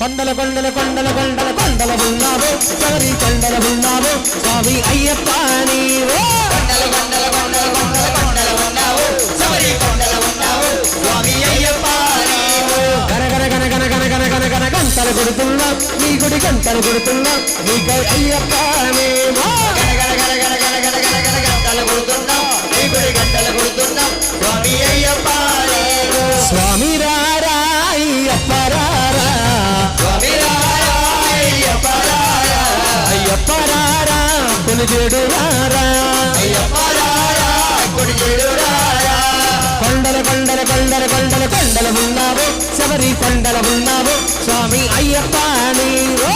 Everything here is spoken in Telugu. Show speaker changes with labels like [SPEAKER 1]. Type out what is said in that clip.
[SPEAKER 1] కొండల కొండల కొండల కొండల కొండల ఉన్నావు సారీ కొండల ఉన్నావు స్వామి అయ్యప్ప నీవే.
[SPEAKER 2] కొండల కొండల కొండల కొండల కొండల ఉన్నావు సారీ కొండల ఉన్నావు స్వామి అయ్యప్ప
[SPEAKER 1] గనగన గనగన గనగన గనగన గంటలు కొడుతున్నా నీ గుడి గంటలు కొడుతున్నా నీకు అయ్యప్ప
[SPEAKER 2] మేము గనగన గనగన గంటలు కొడుతున్నా నీ గుడి గంటలు కొడుతున్నా స్వామి అయ్యప్ప
[SPEAKER 1] స్వామి రా కొనిజేడు రారా కొండల కొండల కొండల కొండల కొండలు ఉన్నావు. శబరి కొండలు ఉన్నావు. స్వామి అయ్యప్ప నీరో